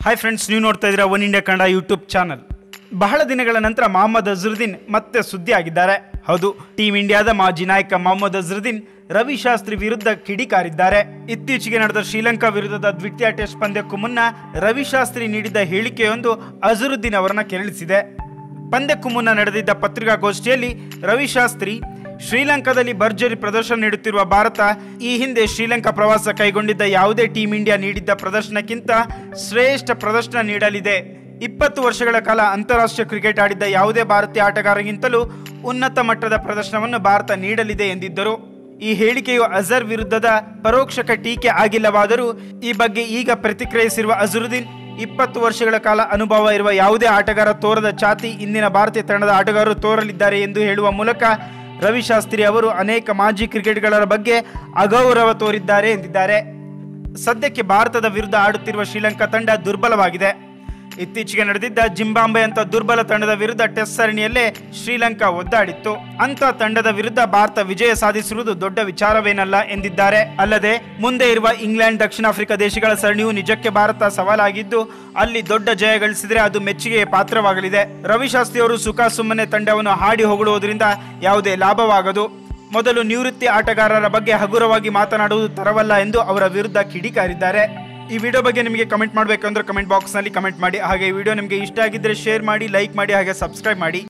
Hi friends ನೀವು ನೋಡ್ತಾ ಇದ್ದೀರಾ one India Kannada YouTube channel ಬಹಳ ದಿನಗಳ ನಂತರ ಮೊಹಮ್ಮದ್ ಅಜರುದ್ದೀನ್ ಮತ್ತೆ ಸುದ್ದಿ ಆಗಿದ್ದಾರೆ. ಹೌದು ಟೀಮ್ ಇಂಡಿಯಾದ ಮಾಜಿ ನಾಯಕ ಮೊಹಮ್ಮದ್ ಅಜರುದ್ದೀನ್ ರವಿ ಶಾಸ್ತ್ರಿ ವಿರುದ್ಧ ಕಿಡಿಕಾರಿದ್ದಾರೆ. ಇತ್ತೀಚೆಗೆ ನಡೆದ ಶ್ರೀಲಂಕಾ ವಿರುದ್ಧದ ದ್ವಿತೀಯ ಟೆಸ್ಟ್ ಪಂದ್ಯಕ್ಕೂ ಮುನ್ನ ರವಿ ಶಾಸ್ತ್ರಿ ನೀಡಿದ್ದ ಹೇಳಿಕೆಯೊಂದು ಅಜರುದ್ದೀನ್ ಅವರನ್ನ ಕೆರಳಿಸಿದೆ. ಪಂದ್ಯಕ್ಕೂ ಮುನ್ನ ನಡೆದಿದ್ದ ಪತ್ರಿಕಾಗೋಷ್ಠಿಯಲ್ಲಿ ರವಿ ಶಾಸ್ತ್ರಿ ಶ್ರೀಲಂಕಾದಲ್ಲಿ ಭರ್ಜರಿ ಪ್ರದರ್ಶನ ನೀಡುತ್ತಿರುವ ಭಾರತ ಈ ಹಿಂದೆ ಶ್ರೀಲಂಕಾ ಪ್ರವಾಸ ಕೈಗೊಂಡಿದ್ದ ಯಾವುದೇ ಟೀಂ ಇಂಡಿಯಾ ನೀಡಿದ್ದ ಪ್ರದರ್ಶನಕ್ಕಿಂತ ಶ್ರೇಷ್ಠ ಪ್ರದರ್ಶನ ನೀಡಲಿದೆ. ಇಪ್ಪತ್ತು ವರ್ಷಗಳ ಕಾಲ ಅಂತಾರಾಷ್ಟ್ರೀಯ ಕ್ರಿಕೆಟ್ ಆಡಿದ್ದ ಯಾವುದೇ ಭಾರತೀಯ ಆಟಗಾರರಿಗಿಂತಲೂ ಉನ್ನತ ಮಟ್ಟದ ಪ್ರದರ್ಶನವನ್ನು ಭಾರತ ನೀಡಲಿದೆ ಎಂದಿದ್ದರು. ಈ ಹೇಳಿಕೆಯು ಅಜರ್ ವಿರುದ್ಧದ ಪರೋಕ್ಷಕ ಟೀಕೆ ಆಗಿಲ್ಲವಾದರೂ ಈ ಬಗ್ಗೆ ಈಗ ಪ್ರತಿಕ್ರಿಯಿಸಿರುವ ಅಜರುದ್ದೀನ್, ಇಪ್ಪತ್ತು ವರ್ಷಗಳ ಕಾಲ ಅನುಭವ ಇರುವ ಯಾವುದೇ ಆಟಗಾರ ತೋರದ ಛಾತಿ ಇಂದಿನ ಭಾರತೀಯ ತಂಡದ ಆಟಗಾರರು ತೋರಲಿದ್ದಾರೆ ಎಂದು ಹೇಳುವ ಮೂಲಕ ರವಿ ಶಾಸ್ತ್ರಿ ಅವರು ಅನೇಕ ಮಾಜಿ ಕ್ರಿಕೆಟ್ಗಳರ ಬಗ್ಗೆ ಅಗೌರವ ತೋರಿದ್ದಾರೆ ಎಂದಿದ್ದಾರೆ. ಸದ್ಯಕ್ಕೆ ಭಾರತದ ವಿರುದ್ಧ ಆಡುತ್ತಿರುವ ಶ್ರೀಲಂಕಾ ತಂಡ ದುರ್ಬಲವಾಗಿದೆ. ಇತ್ತೀಚೆಗೆ ನಡೆದಿದ್ದ ಜಿಂಬಾಂಬೆ ಅಂತ ದುರ್ಬಲ ತಂಡದ ವಿರುದ್ಧ ಟೆಸ್ಟ್ ಸರಣಿಯಲ್ಲೇ ಶ್ರೀಲಂಕಾ ಒದ್ದಾಡಿತ್ತು. ಅಂತ ತಂಡದ ವಿರುದ್ಧ ಭಾರತ ವಿಜಯ ಸಾಧಿಸಿರುವುದು ದೊಡ್ಡ ವಿಚಾರವೇನಲ್ಲ ಎಂದಿದ್ದಾರೆ. ಅಲ್ಲದೆ, ಮುಂದೆ ಇರುವ ಇಂಗ್ಲೆಂಡ್ ದಕ್ಷಿಣ ಆಫ್ರಿಕಾ ದೇಶಗಳ ಸರಣಿಯು ನಿಜಕ್ಕೆ ಭಾರತ ಸವಾಲಾಗಿದ್ದು, ಅಲ್ಲಿ ದೊಡ್ಡ ಜಯ ಗಳಿಸಿದ್ರೆ ಅದು ಮೆಚ್ಚುಗೆಯ ಪಾತ್ರವಾಗಲಿದೆ. ರವಿಶಾಸ್ತ್ರಿ ಅವರು ಸುಖ ಸುಮ್ಮನೆ ತಂಡವನ್ನು ಹಾಡಿ ಹೊಗಳುವುದರಿಂದ ಯಾವುದೇ ಲಾಭವಾಗದು. ಮೊದಲು ನಿವೃತ್ತಿ ಆಟಗಾರರ ಬಗ್ಗೆ ಹಗುರವಾಗಿ ಮಾತನಾಡುವುದು ತರವಲ್ಲ ಎಂದು ಅವರ ವಿರುದ್ಧ ಕಿಡಿಕಾರಿದ್ದಾರೆ. ಈ ವಿಡಿಯೋ ಬಗ್ಗೆ ನಿಮಗೆ ಕಮೆಂಟ್ ಮಾಡಬೇಕಂದ್ರೆ ಕಮೆಂಟ್ ಬಾಕ್ಸ್ನಲ್ಲಿ ಕಮೆಂಟ್ ಮಾಡಿ. ಹಾಗೆ ಈ ವಿಡಿಯೋ ನಿಮಗೆ ಇಷ್ಟ ಆಗಿದ್ದರೆ ಶೇರ್ ಮಾಡಿ ಲೈಕ್ ಮಾಡಿ, ಹಾಗೆ ಸಬ್ಸ್ಕ್ರೈಬ್ ಮಾಡಿ.